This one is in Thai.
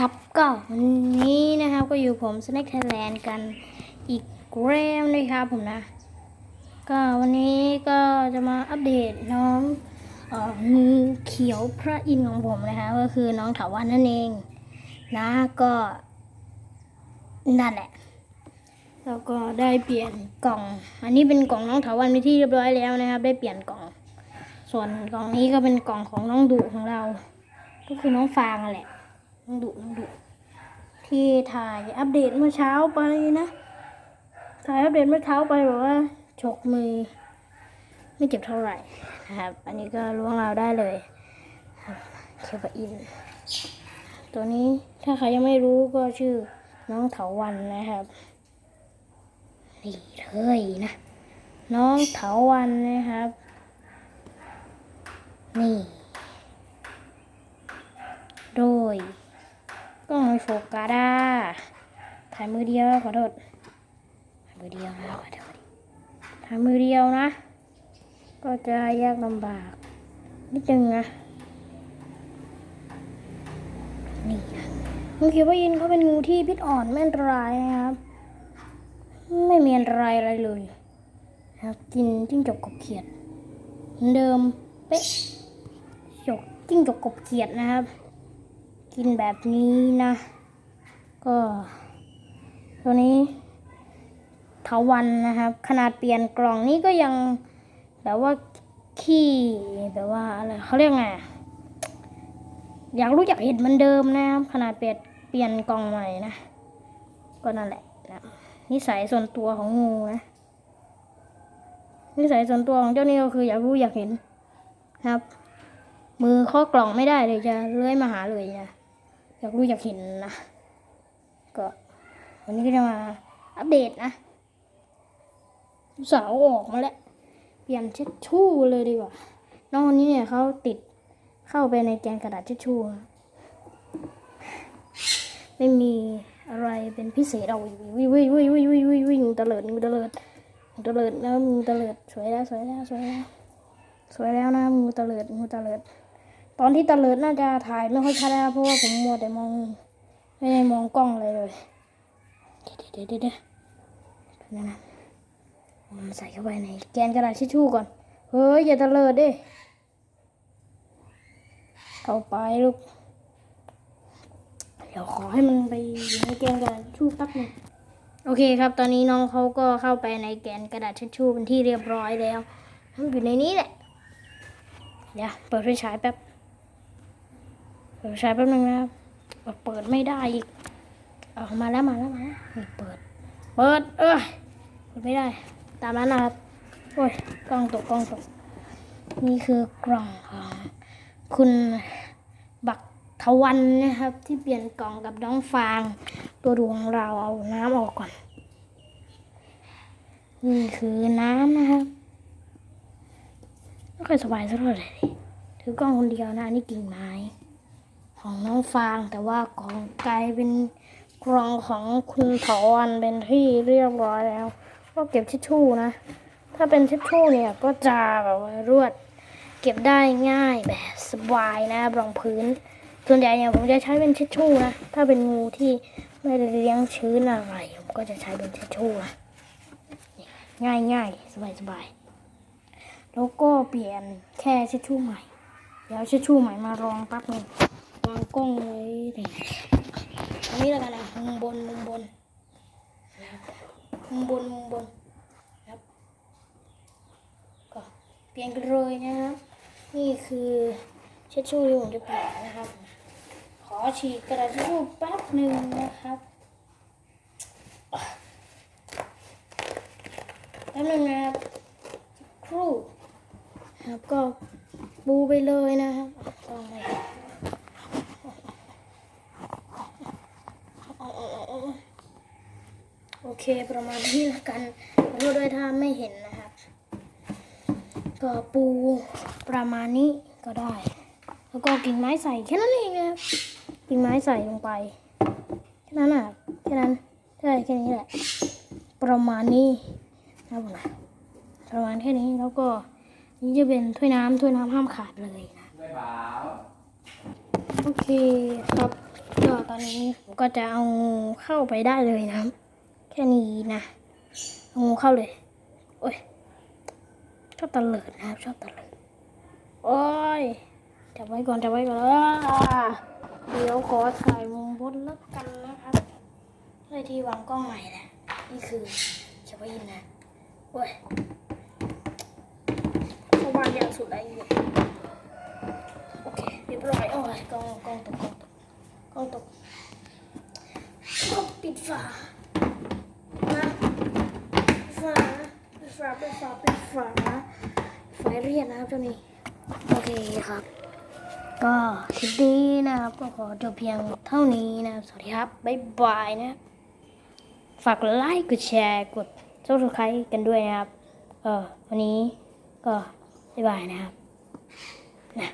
ครับก็วันนี้นะครับก็อยู่ผม Snack Thailand กันอีกแล้วนะครับผมนะ ก็วันนี้ก็จะมาอัปเดตน้องเอ่องูเขียวพระอินทร์ของผมนะคะก็คือน้องถาวันนั่นเอง นะก็นั่นแหละแล้วก็ได้เปลี่ยนกล่อง อันนี้เป็นกล่องน้องถาวันไปที่เรียบร้อยแล้วนะครับ ได้เปลี่ยนกล่อง ส่วนกล่องนี้ก็เป็นกล่องของน้องดุของเรา ก็คือน้องฟางนั่นแหละ น้องดุน้องดุที่ถ่ายอัปเดตเมื่อเช้าไปนะถ่ายอัปเดตเมื่อเช้าไปบอกว่าฉกมือ ไม่เจ็บเท่าไหร่นะครับ อันนี้ก็ล้วงเราได้เลยครับเคบอิน ตัวนี้ถ้าใครยังไม่รู้ก็ชื่อน้องเถาวันนะครับนี่เลยนะ น้องเถาวันนะครับ นี่ โดย กล้องไม่โฟกัสอะถ่ายมือเดียวขอโทษถ่ายมือเดียวนะขอโทษถ่ายมือเดียวนะ ก็จะยากลำบากนิดนึงนะนี่นะงูเขียวพยินเขาเป็นงูที่พิษอ่อนไม่อันตรายนะครับ ไม่มีอันตรายอะไรเลยนะครับกินจิ้งจกกบเขียดเหมือนเดิมเป๊ะจกจิ้งจกกบเขียดนะครับ กินแบบนี้นะ ก็ตัวนี้เทาวันนะครับ ขนาดเปลี่ยนกล่องนี้ก็ยังแบบว่าขี้แบบว่าอะไรเขาเรียกไงอยากรู้อยากเห็นเหมันเดิมนะครับ ขนาดเปลี่ยนเปลี่ยนกล่องใหม่นะ ก็นั่นแหละนะนิสัยส่วนตัวของงูนะนิสัยส่วนตัวของเจ้านี่ก็คืออยากรู้อยากเห็นนะครับ มือเข้อกล่องไม่ได้เลยจะเลื้อยมาหาเลยนะ อยากรู้อยากเห็นนะ ก็วันนี้ก็จะมาอัปเดตนะสาวออกมาแล้ว เปลี่ยนเช็ดชู่เลยดีกว่า น้องคนนี้เนี่ยเขาติดเข้าไปในแกนกระดาษเช็ดชู่ไม่มีอะไรเป็นพิเศษเอาวิ่งวิ่งวิ่งวิ่งวิ่งวิ่งวิ่งตะเลิดตะเลิดตะเลิดแล้วงูตะเลิดสวยแล้วสวยแล้วสวยแล้วสวยแล้วนะงูตะเลิดงูตะเลิด ตอนที่ตะเลิดน่าจะถ่ายไม่ค่อยชัดนะเพราะว่าผมมัวแต่มอง ไม่ได้มองกล้องเลยเลยเดี๋ยวเดี๋ยวเดี๋ยวนั่นนะมันใส่เข้าไปในแกนกระดาษทิชชู่ก่อน เฮ้ย อย่าตะเลิดดิเอาไปลูก เดี๋ยวขอให้มันไปอยู่ในแกนกระดาษทิชชู่แป๊บนึงโอเคครับ ตอนนี้น้องเขาก็เข้าไปในแกนกระดาษทิชชู่เป็นที่เรียบร้อยแล้วมันอยู่ในนี้แหละ เดี๋ยวเปิดไฟฉายแป๊บ เปิดไฟฉายแป๊บนึงนะครับเปิดไม่ได้อีกเอามาแล้วมาแล้วมาแล้วนี่เปิด เปิด เอ้ยเปิดไม่ได้ ตามนั้นนะครับ โอ้ยกล้องตกกล้องตก นี่คือกล่องของคุณบักทวันนะครับ ที่เปลี่ยนกล่องกับน้องฟาง ตัวดวงเราเอาน้ำออกก่อน นี่คือน้ำนะครับไม่ค่อยสบายสักเท่าไหร่เลยถือกล้องคนเดียวนะนนี่กิ่งไม้ ของน้องฟาง แต่ว่าของกลายเป็นกล่องของคุณถาวันเป็นที่เรียบร้อยแล้ว ก็เก็บทิชชู่นะ ถ้าเป็นทิชชู่เนี่ยก็จะแบบว่ารวด เก็บได้ง่ายแบบสบายนะรองพื้น ส่วนใหญ่เนี่ยผมจะใช้เป็นทิชชู่นะ ถ้าเป็นงูที่ไม่ได้เลี้ยงชื้นอะไรผมก็จะใช้เป็นทิชชู่นะง่ายง่ายสบายสบายแล้วก็เปลี่ยนแค่ทิชชู่ใหม่เดี๋ยวเอาทิชชู่ใหม่มารองแป๊บหนึง วางกล้องไว้ตรงนี้แล้วกันนะมุมบนมุมบนครับมุมบนมุมบนครับก็เปลี่ยนกันเลยนะครับ นี่คือเช็ดชู่ที่ผมจะเปลี่ยนนะครับ ขอฉีกกระดาษชชู่แป๊บหนึ่งนะครับแป๊บหนึงนะครับครู่ครับก็ปูไปเลยนะครับก็ไม่โอ เคประมาณนี้ละกันขอโทษด้วยถ้าไม่เห็นนะครับ ก็ปูประมาณนี้ก็ได้ แล้วก็กิ่งไม้ใส่แค่นั้นเองนะครับกิ่งไม้ใส่ลงไปแค่นั้นอะแค่นั้นใช่แค่นี้แหละ ประมาณนี้นะครับผมนะประมาณแค่นี้แล้วก็นี่จะเป็นถ้วยน้ำถ้วยน้ำห้ามขาดเลยนะโอเคครับก็ตอนนี้ผมก็จะเอาเข้าไปได้เลยนะครับ แค่นี้นะงูเข้าเลย โอ้ย ชอบตะเลิดนะครับ ชอบตะเลิด โอ้ย จับไว้ก่อน จับไว้ก่อนเดี๋ยวขอถ่ายมุมบนแล้วกันนะครับเลยที่วางกล้องใหม่แหละนี่คือเฉพาะยินนะ โอ้ยเข้าบ้านยากสุดแล้วเนี่ยโอเค เรียบร้อย โอ้ยกล้องกล้องตกกล้องตกกล้องตกก็ปิดฝานะปิดฝาปิด ฝาปิดฝาปิดฝาไฟเรียนนะครับเจ้านี้โอเคครับ ก็คลิปนี้นะครับ ก็ขอจบเพียงเท่านี้นะครับสวัสดีครับบ๊ายบายนะฝากไลค์กดแชร์กดซับสไครต์กันด้วยนะครับ เออวันนี้ก็บ๊ายบายนะครับนะ